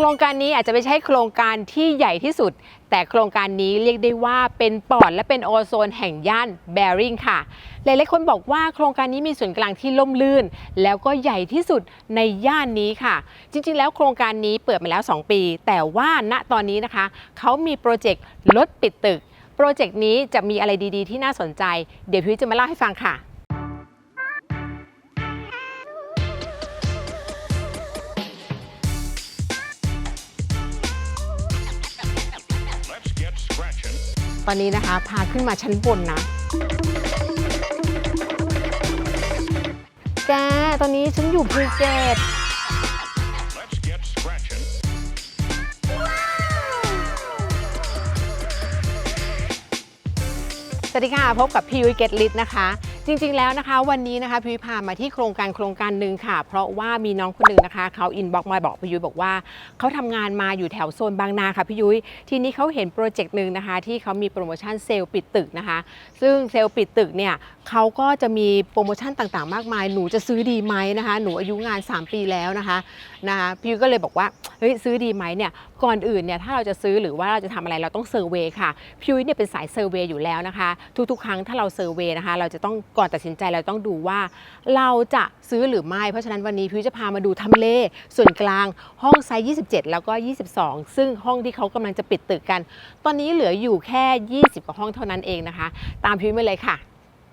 ครงการนี้อาจจะไม่ใช่โครงการที่ใหญ่ที่สุด แต่โครงการนี้เรียกได้ว่าเป็นปอดและเป็นโอโซนแห่งย่านแบริ่งค่ะ หลายๆคนบอกว่าโครงการนี้มีส่วนกลางที่ล่มลื่น แล้วก็ใหญ่ที่สุดในย่านนี้ค่ะ จริงๆ แล้วโครงการนี้เปิดมาแล้ว 2 ปี แต่ว่าณตอนนี้นะคะเขามีโปรเจกต์รถปิดตึก โปรเจกต์นี้จะมีอะไรดีๆ ที่น่าสนใจ เดี๋ยวพี่จะมาเล่าให้ฟังค่ะ อนนี้นะคะ พาขึ้นมาชั้นบนนะ แก ตอนนี้ฉันอยู่ภูเก็ตสวัสดีค่ะ พบกับพี่ยุ้ยเกตลิศนะคะ จริงๆแล้วนะคะ วันนี้นะคะพี่ยุ้ยพามาที่โครงการโครงการหนึ่งค่ะ เพราะว่ามีน้องคนหนึ่งนะคะเขาอินบ็อกมาบอกพี่ยุ้ยบอกว่าเขาทำงานมาอยู่แถวโซนบางนาค่ะพี่ยุ้ยทีนี้เขาเห็นโปรเจกต์หนึ่งนะคะ ที่เขามีโปรโมชั่นเซลล์ปิดตึกนะคะ ซึ่งเซลล์ปิดตึกเนี่ยเขาก็จะมีโปรโมชั่นต่างๆ มากมาย หนูจะซื้อดีไหมนะคะ หนูอายุงาน 3 ปีแล้วนะคะนะคะพี่ยุ้ยก็เลยบอกว่าเฮ้ยซื้อดีไหมเนี่ย ก่อนอื่นเนี่ยถ้าเราจะซื้อหรือว่าเราจะทำอะไรเราต้องเซอร์เวยค่ะพี่ยุ้ยเนี่ยเป็นสายเซอร์เวยอยู่แล้วนะคะ ทุกๆ ครั้งถ้าเราเซอร์เวยนะคะ เราจะต้องก่อนตัดสินใจเราต้องดูว่า เราจะซื้อหรือไม่ เพราะฉะนั้นวันนี้พี่ยุ้ยจะพามาดูทำเล ส่วนกลางห้องไซส์27 แล้วก็ 22 ซึ่งห้องที่เขากำลังจะปิดตึกกัน ตอนนี้เหลืออยู่แค่ 20 กว่าห้องเท่านั้นเองนะคะ ตามพี่ยุ้ยมาเลยค่ะ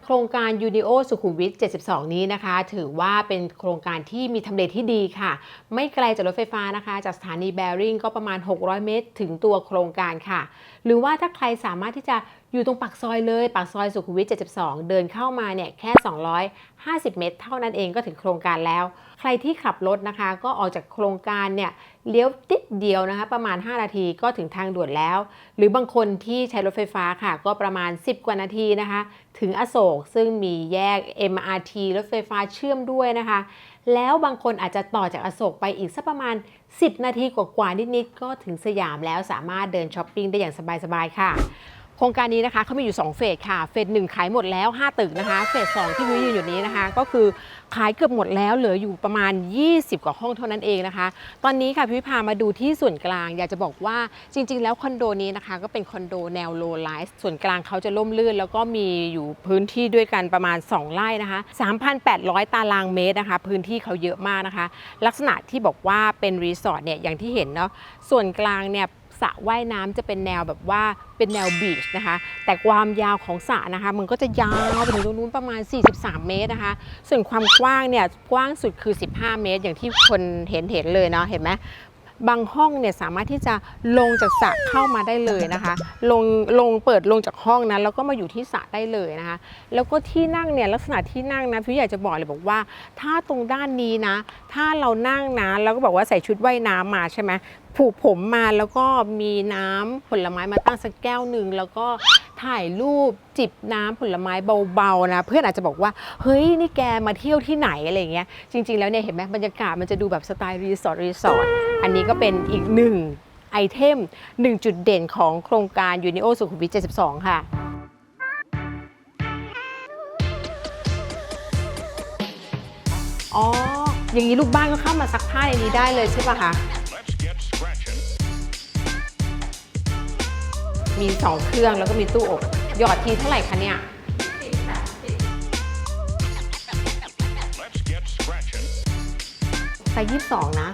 โครงการยูนิโอสุขุมวิท 72 นี้นะคะ ถือว่าเป็นโครงการที่มีทำเลที่ดีค่ะ ไม่ไกลจากรถไฟฟ้านะคะ จากสถานีแบริ่งก็ประมาณ 600 เมตร ถึงตัวโครงการค่ะ หรือว่าถ้าใครสามารถที่จะ อยู่ตรงปากซอยเลย ปากซอยสุขุมวิท 72 เดินเข้ามาเนี่ยแค่ 250 เมตร เท่านั้นเองก็ถึงโครงการแล้ว ใครที่ขับรถนะคะ ก็ออกจากโครงการเนี่ยเลี้ยวติดเดียวนะคะ ประมาณ 5 นาทีก็ถึงทางด่วนแล้ว หรือบางคนที่ใช้รถไฟฟ้าค่ะ ก็ประมาณ 10 กว่านาทีนะคะ ถึงอโศกซึ่งมีแยก MRT รถไฟฟ้าเชื่อมด้วยนะคะ แล้วบางคนอาจจะต่อจากอโศกไปอีกสักประมาณ 10 นาทีกว่าๆนิดๆก็ถึงสยามแล้วสามารถเดินช้อปปิ้งได้อย่างสบายๆค่ะ โครงการนี้นะคะเขามีอยู่ 2 เฟสค่ะ เฟสหนึ่งขายหมดแล้ว 5 ตึกนะคะ เฟสสองที่วิวยืนอยู่นี้นะคะ ก็คือขายเกือบหมดแล้วเหลืออยู่ประมาณ 20 กว่าห้องเท่านั้นเองนะคะ ตอนนี้ค่ะพี่พามาดูที่ส่วนกลาง อยากจะบอกว่าจริง ๆ แล้วคอนโดนี้นะคะ ก็เป็นคอนโดแนวโลไลส์ส่วนกลางเขาจะล่มลื่น แล้วก็มีอยู่พื้นที่ด้วยกันประมาณ 2 ไร่นะคะ 3,800 ตารางเมตรนะคะ พื้นที่เขาเยอะมากนะคะ ลักษณะที่บอกว่าเป็นรีสอร์ทเนี่ยอย่างที่เห็นเนาะส่วนกลางเนี่ย สระว่ายน้ำจะเป็นแนวแบบว่าเป็นแนวบีชนะคะ แต่ความยาวของสระนะคะ มันก็จะยาวไปถึงตรงนู้นประมาณ 43 เมตรนะคะ ส่วนความกว้างเนี่ยกว้างสุดคือ 15 เมตร อย่างที่คนเห็นเห็นเลยเนาะเห็นไหมบางห้องเนี่ยสามารถที่จะลงจากสระเข้ามาได้เลยนะคะ ลงลงเปิดลงจากห้องนั้นแล้วก็มาอยู่ที่สระได้เลยนะคะ แล้วก็ที่นั่งเนี่ยลักษณะที่นั่งนะพี่อยากจะบอกเลยบอกว่า ถ้าตรงด้านนี้นะ ถ้าเรานั่งนะแล้วก็บอกว่าใส่ชุดว่ายน้ำมาใช่ไหม ผูกผมมาแล้วก็มีน้ำผลไม้มาตั้งสักแก้วหนึ่งแล้วก็ถ่ายรูปจิบน้ำผลไม้เบาๆนะเพื่อนอาจจะบอกว่าเฮ้ยนี่แกมาเที่ยวที่ไหนอะไรเงี้ยจริง ๆ แล้วเนี่ยเห็นไหมบรรยากาศมันจะดูแบบสไตล์รีสอร์ทรีสอร์ทอันนี้ก็เป็นอีกหนึ่งไอเทมหนึ่งจุดเด่นของโครงการยูนิโอสุขุมวิท 72 ค่ะอ๋อ อย่างนี้ลูกบ้านก็เข้ามาซักผ้าในนี้ได้เลยใช่ป่ะคะ มี 2 เครื่องแล้วก็มีตู้อบ หยอดทีเท่าไหร่คะเนี่ย Let's get scratching. ไซส์22นะ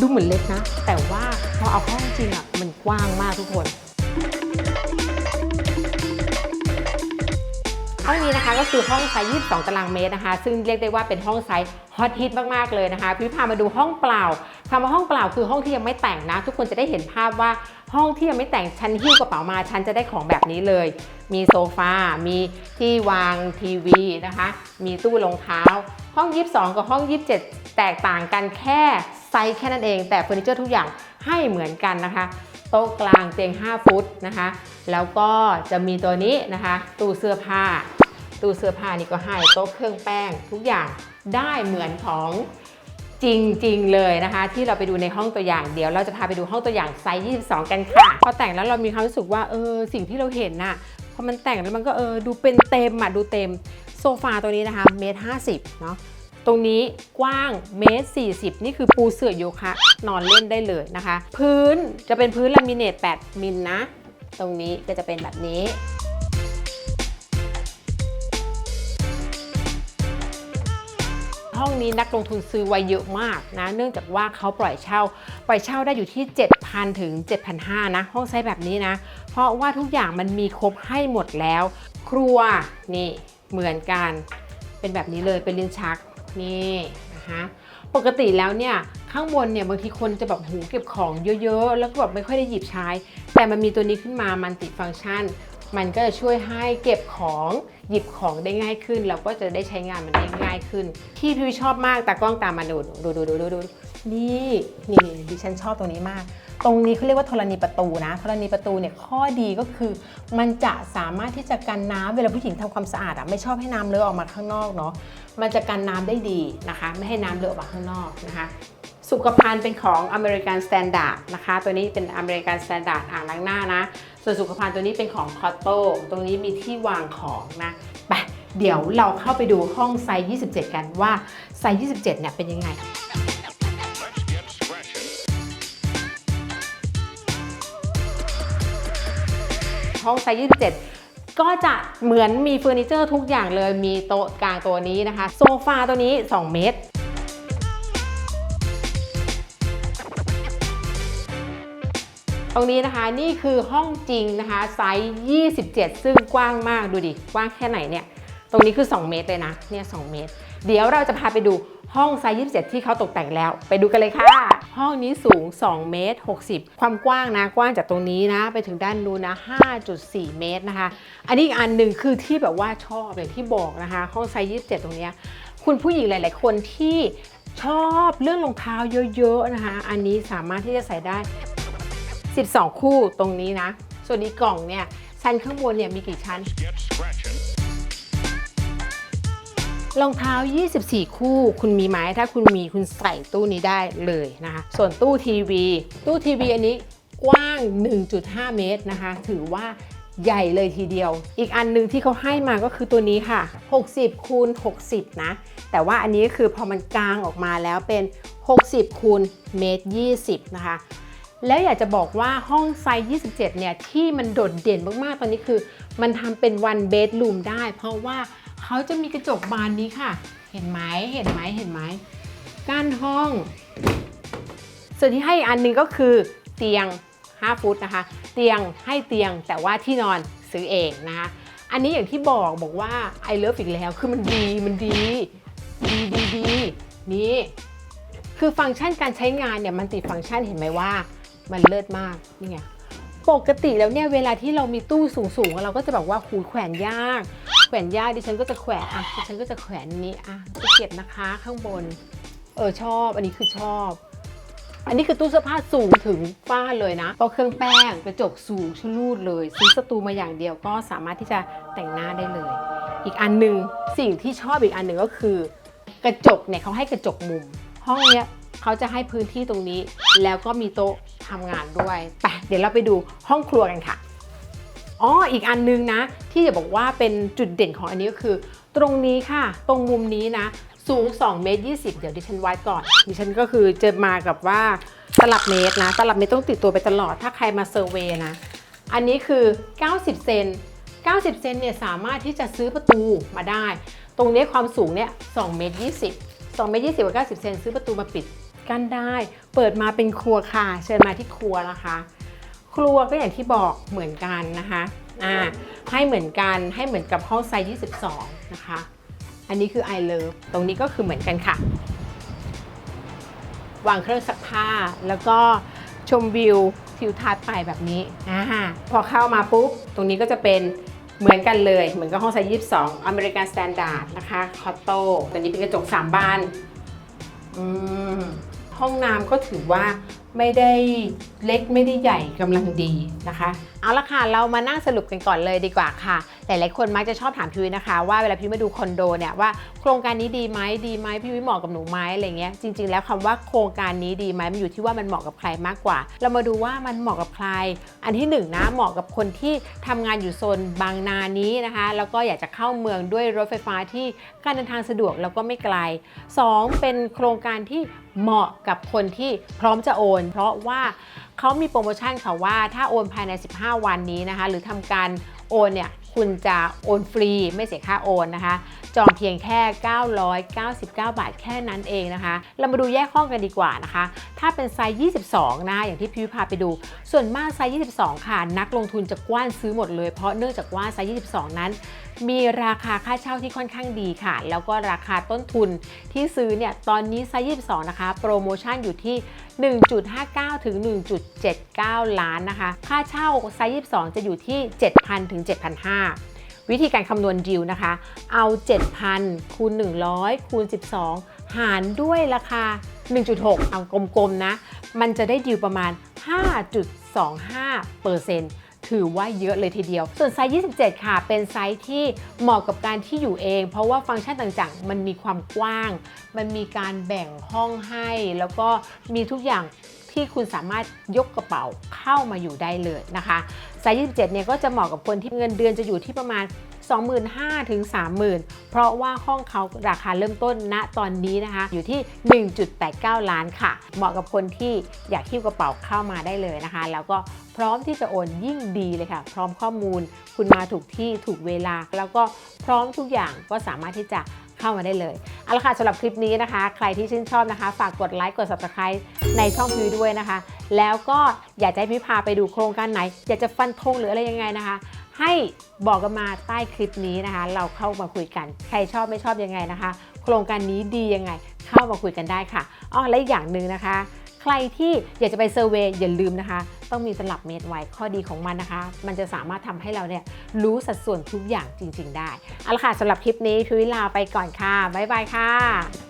ดูเหมือนเล็กนะ แต่ว่าพอเอาเข้าจริงอะ มันกว้างมากทุกคนห้องนี้นะคะก็คือห้องไซส์22 ตารางเมตรนะคะ ซึ่งเรียกได้ว่าเป็นห้องไซส์ฮอตฮิตมาก ๆ เลยนะคะ พี่พามาดูห้องเปล่า คำว่าห้องเปล่าคือห้องที่ยังไม่แต่งนะ ทุกคนจะได้เห็นภาพว่าห้องที่ยังไม่แต่งฉันหิ้วกระเป๋ามาฉันจะได้ของแบบนี้เลย มีโซฟา มีที่วางทีวีนะคะ มีตู้รองเท้า ห้อง 22 กับห้อง 27 แตกต่างกันแค่ไซส์แค่นั้นเอง แต่เฟอร์นิเจอร์ทุกอย่างให้เหมือนกันนะคะ โต๊ะกลางเตียง 5 ฟุตนะคะ แล้วก็จะมีตัวนี้นะคะ ตู้เสื้อผ้า ตู้เสื้อผ้านี่ก็ให้โต๊ะเครื่องแป้งทุกอย่างได้เหมือนของ จริงๆเลยนะคะ ที่เราไปดูในห้องตัวอย่างเดี๋ยวเราจะพาไปดูห้องตัวอย่างไซส์ 22 กันค่ะ พอแต่งแล้วเรามีความรู้สึกว่าเออสิ่งที่เราเห็นน่ะพอมันแต่งแล้วมันก็เออดูเป็นเต็มอะดูเต็มโซฟาตัวนี้นะคะเมตรห้าสิบเนาะตรงนี้กว้างเมตร40 นี่คือปูเสื่อโยคะ นอนเล่นได้เลยนะคะ พื้นจะเป็นพื้นลามิเนต8มิลนะ ตรงนี้ก็จะเป็นแบบนี้ ห้องนี้นักลงทุนซื้อไว้เยอะมากนะเนื่องจากว่าเขาปล่อยเช่า ปล่อยเช่าได้อยู่ที่ 7,000 ถึง 7,500นะห้องไซส์แบบนี้นะ เพราะว่าทุกอย่างมันมีครบให้หมดแล้ว ครัวนี่เหมือนกันเป็นแบบนี้เลยเป็นลิ้นชักนี่นะคะปกติแล้วเนี่ยข้างบนเนี่ยบางทีคนจะแบบหูเก็บของเยอะๆ แล้วก็แบบไม่ค่อยได้หยิบใช้ แต่มันมีตัวนี้ขึ้นมามันติดฟังก์ชัน มันก็จะช่วยให้เก็บของ หยิบของได้ง่ายขึ้นแล้วก็จะได้ใช้งานมันได้ง่ายขึ้น ที่พี่ชอบมากตากล้องตามมาดูดูดูดูดูดูนี่นี่นี่ดิฉันชอบตรงนี้มาก ตรงนี้เขาเรียกว่าธรณีประตูนะธรณีประตูเนี่ยข้อดีก็คือ มันจะสามารถที่จะกันน้ำเวลาผู้หญิงทำความสะอาดอะไม่ชอบให้น้ำเลอะออกมาข้างนอกเนาะมันจะกันน้ำได้ดีนะคะ ไม่ให้น้ำเลอะออกมาข้างนอกนะคะ สุขภัณฑ์เป็นของ American Standard นะคะ ตัวนี้เป็น American Standard อ่างล้างหน้านะ ส่วนสุขภัณฑ์ตัวนี้เป็นของ c o t t o ตรงนี้มีที่วางของนะไปเดี๋ยวเราเข้าไปดูห้องไซส์ 27 กันว่าไซส์ 27 เนี่ยเป็นยังไงห้องไซส์ 27ก็จะเหมือนมีเฟอร์นิเจอร์ทุกอย่างเลย มีโต๊ะกลางตัวนี้นะคะ โซฟาตัวนี้ 2 เมตร ตรงนี้นะคะนี่คือห้องจริงนะคะไซส์ 27 ซึ่งกว้างมากดูดิกว้างแค่ไหนเนี่ยตรงนี้คือ 2 เมตรเลยนะเนี่ย2เมตร เดี๋ยวเราจะพาไปดูห้องไซส์ 27 ที่เขาตกแต่งแล้ว ไปดูกันเลยค่ะ ห้องนี้สูง 2 เมตร 60 ความกว้างนะ กว้างจากตรงนี้นะ ไปถึงด้านนู้นนะ 5.4 เมตรนะคะ อันนี้อันหนึ่งคือที่แบบว่าชอบอย่างที่บอกนะคะ ห้องไซส์ 27 ตรงนี้ คุณผู้หญิงหลาย ๆ คนที่ชอบเรื่องรองเท้าเยอะ ๆ นะคะ อันนี้สามารถที่จะใส่ได้ 12 คู่ตรงนี้นะ ส่วนนี้กล่องเนี่ยชั้นข้างบนเนี่ยมีกี่ชั้นรองเท้า 24 คู่ คุณมีไหมถ้าคุณมีคุณใส่ตู้นี้ได้เลยนะคะ ส่วนตู้ทีวี ตู้ทีวีอันนี้กว้าง 1.5 เมตรนะคะ ถือว่าใหญ่เลยทีเดียว อีกอันหนึงที่เขาให้มาก็คือตัวนี้ค่ะ 60 คูณ 60 นะ แต่ว่าอันนี้คือพอมันกลางออกมาแล้วเป็น 60 คูณเมตร 20 นะคะ แล้วอยากจะบอกว่าห้องไซส์27 เนี่ย ที่มันโดดเด่นมากๆ ตอนนี้คือ มันทำเป็น one bedroom ได้ เพราะว่าเขาจะมีกระจกบานนี้ค่ะ เห็นไหมเห็นไหมเห็นไหมกั้นห้อง ส่วนที่ให้อันหนึงก็คือเตียง 5 ฟุตนะคะ เตียงให้เตียงแต่ว่าที่นอนซื้อเองนะคะอันนี้อย่างที่บอกบอกว่า I love อีกแล้วคือมันดีมันดีดีดีดีนี่คือฟังก์ชันการใช้งานเนี่ยมันติดฟังก์ชันเห็นไหมว่า มันเลิศมากนี่ไงปกติแล้วเนี่ยเวลาที่เรามีตู้สูงๆเราก็จะแบบว่าขูดแขวนยาก แขวนยากดิฉันก็จะแขวนอะดิฉันก็จะแขวนนี้อะจะเก็บนะคะข้างบน เออชอบอันนี้คือชอบ อันนี้คือตู้เสื้อผ้าสูงถึงฝ้าเลยนะก็เครื่องแป้งกระจกสูงชลูดเลยซื้อสตูมาอย่างเดียวก็สามารถที่จะแต่งหน้าได้เลย อีกอันหนึ่งสิ่งที่ชอบอีกอันหนึ่งก็คือ กระจกเนี่ยเขาให้กระจกมุม ห้องเนี้ย เขาจะให้พื้นที่ตรงนี้ แล้วก็มีโต๊ะทำงานด้วยไปเดี๋ยวเราไปดูห้องครัวกันค่ะอ๋ออีกอันนึงนะ ที่จะบอกว่าเป็นจุดเด่นของอันนี้ก็คือ ตรงนี้ค่ะ ตรงมุมนี้นะ สูง2เมตร20 เดี๋ยวดิฉันวัดก่อน ดิฉันก็คือจะมากับว่าตลับเมตรนะ ตลับเมตรต้องติดตัวไปตลอด ถ้าใครมาเซอร์เวย์นะ อันนี้คือ 90 เซน90 เซนเนี่ยสามารถที่จะซื้อประตูมาได้ ตรงนี้ความสูงเนี่ย2เมตร20 2เมตร20กับ90 เซนซื้อประตูมาปิด กั้นได้ เปิดมาเป็นครัวค่ะ เชิญมาที่ครัวนะคะ ครัวก็อย่างที่บอกเหมือนกันนะคะอ่าให้เหมือนกันให้เหมือนกับห้องไซส์22 นะคะ อันนี้คือ I love ตรงนี้ก็คือเหมือนกันค่ะ วางเครื่องซักผ้าแล้วก็ชมวิวทิวทัศน์ไปแบบนี้อ่าพอเข้ามาปุ๊บ ตรงนี้ก็จะเป็นเหมือนกันเลย เหมือนกับห้องไซส์22 American Standard นะคะ คอตโต้ตัวนี้เป็นกระจก 3 บาน อืม ห้องน้ำก็ถือว่าไม่ได้เล็กไม่ได้ใหญ่กำลังดีนะคะ เอาละค่ะ เรามานั่งสรุปกันก่อนเลยดีกว่าค่ะ หลายๆคนมักจะชอบถามพี่วินะคะว่าเวลาพี่วิมาดูคอนโดเนี่ยว่าโครงการนี้ดีไหมดีไหมพี่วิเหมาะกับหนูไหมอะไรเงี้ยจริง ๆ แล้วคำว่าโครงการนี้ดีไหมมันอยู่ที่ว่ามันเหมาะกับใครมากกว่า เรามาดูว่ามันเหมาะกับใคร อันที่หนึ่งนะเหมาะกับคนที่ทำงานอยู่โซนบางนานี้นะคะ แล้วก็อยากจะเข้าเมืองด้วยรถไฟฟ้าที่การเดินทางสะดวกแล้วก็ไม่ไกล 2. เป็นโครงการที่ เหมาะกับคนที่พร้อมจะโอน เพราะว่าเขามีโปรโมชั่นค่ะว่าถ้าโอนภายใน 15 วันนี้นะคะ หรือทำการโอนเนี่ยคุณจะโอนฟรีไม่เสียค่าโอนนะคะ จองเพียงแค่ 999 บาทแค่นั้นเองนะคะ เรามาดูแยกห้องกันดีกว่านะคะ ถ้าเป็นไซส์ 22 นะคะอย่างที่พี่วิพาไปดู ส่วนมากไซส์ 22 ค่ะ นักลงทุนจะกว้านซื้อหมดเลยเพราะเนื่องจากว่าไซส์ 22 นั้น มีราคาค่าเช่าที่ค่อนข้างดีค่ะ แล้วก็ราคาต้นทุนที่ซื้อเนี่ยตอนนี้ไซส์22 นะคะ โปรโมชั่นอยู่ที่ 1.59 ถึง 1.79 ล้านนะคะ ค่าเช่าไซส์22 จะอยู่ที่ 7,000 ถึง 7,500 วิธีการคำนวณดิวนะคะ เอา 7,000 คูณ 100 คูณ 12 หารด้วยราคา 1.6 เอากลมๆนะ มันจะได้ดิวประมาณ 5.25เปอร์เซ็นต์ ถือว่าเยอะเลยทีเดียว ส่วนไซส์ 27 ค่ะ เป็นไซส์ที่เหมาะกับการที่อยู่เอง เพราะว่าฟังก์ชันต่างๆ มันมีความกว้าง มันมีการแบ่งห้องให้ แล้วก็มีทุกอย่างที่คุณสามารถยกกระเป๋าเข้ามาอยู่ได้เลยนะคะไซส์ 27 เนี่ยก็จะเหมาะกับคนที่เงินเดือนจะอยู่ที่ประมาณ 25,000ถึง30,000 เพราะว่าห้องเขาราคาเริ่มต้นณตอนนี้นะคะ อยู่ที่ 1.89 ล้านค่ะ เหมาะกับคนที่อยากหิ้วกระเป๋าเข้ามาได้เลยนะคะ แล้วก็พร้อมที่จะโอนยิ่งดีเลยค่ะ พร้อมข้อมูล คุณมาถูกที่ถูกเวลา แล้วก็พร้อมทุกอย่างก็สามารถที่จะเข้ามาได้เลย เอาละค่ะสำหรับคลิปนี้นะคะ ใครที่ชื่นชอบนะคะ ฝากกดไลค์กด subscribe ในช่องพิวด้วยนะคะ แล้วก็อยากจะให้พิพาไปดูโครงการไหน อยากจะฟันธงหรืออะไรยังไงนะคะ ให้บอกกันมาใต้คลิปนี้นะคะ เราเข้ามาคุยกัน ใครชอบไม่ชอบยังไงนะคะ โครงการนี้ดียังไง เข้ามาคุยกันได้ค่ะอ๋อและอีกอย่างหนึ่งนะคะ ใครที่อยากจะไปเซอร์เวย์อย่าลืมนะคะ ต้องมีตลับเมตรไว้ข้อดีของมันนะคะ มันจะสามารถทำให้เราเนี่ยรู้สัดส่วนทุกอย่างจริง ๆ ได้เอาละค่ะสำหรับคลิปนี้พิวิลาไปก่อนค่ะบ๊ายบายค่ะ